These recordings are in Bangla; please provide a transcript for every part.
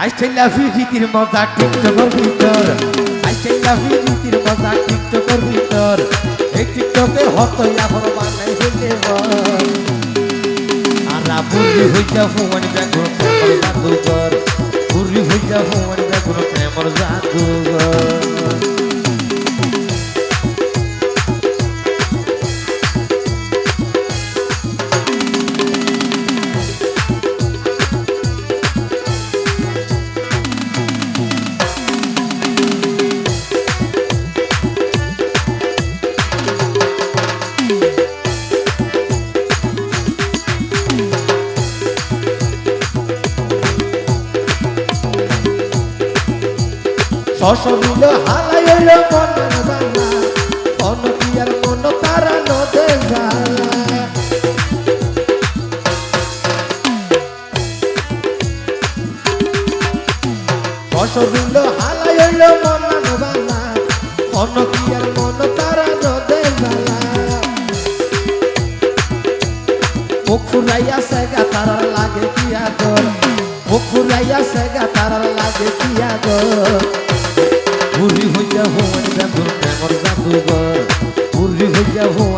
আইসাইলা ফিজিতির মজা টিকটকের ভিতর। আইসাইলা ফিজিতির মজা টিকটকের ভিতর। এই টিকটকে হত এখন বানাই হইলে আরা বুড়ি হইয়া ফোন জাদুঘর বুড়ি হইয়া ফোন সশরীল হালাইল মনের বালা। মন পিয়ার মন তারা নদে জ্বালা সশরীল হালাইল মনের বালা। মন পিয়ার মন তারা নদে জ্বালা মুখ ফুরাইয়া সেগা কি তারার লাগে কি আদর? বুড়ি হইয়া ভুবন বেগুন প্রেমর জাদুঘর। বুড়ি হইয়া ভুবন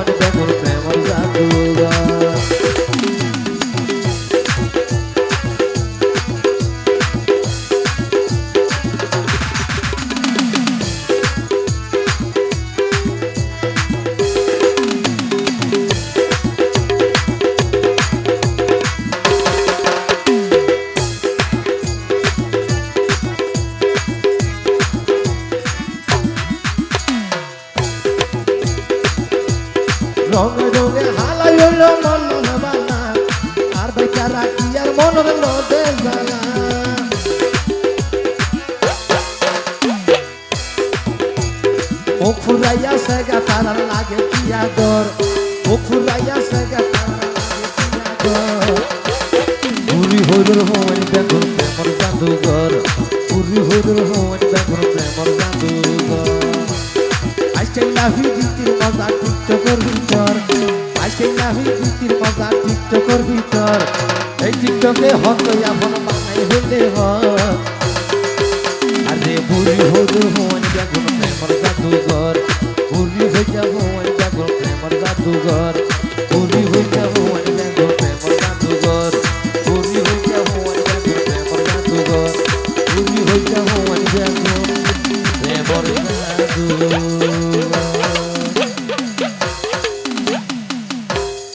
রঙে রঙে হালাই হইল মন বানা আর বেচারা কি আর মনের নদে জ্বালা। মুখ ফুরাইয়া সেগা তারার লাগে কি আদর? মুখ ফুরাইয়া সেগা তারার লাগে কি আদর? পুরি হইল হইল মজা টিকটকের চোখে হত আপন বানাই হলে আরে বুড়ি হতো হন যখন প্রেমর জাদুঘর। বুড়ি হয়ে যাব যখন প্রেমর জাদুঘর। বুড়ি হয়ে যাব যখন প্রেমর জাদুঘর। বুড়ি হয়ে যাব যখন প্রেমর জাদুঘর। বুড়ি হয়ে যাব যখন প্রেমর জাদুঘর।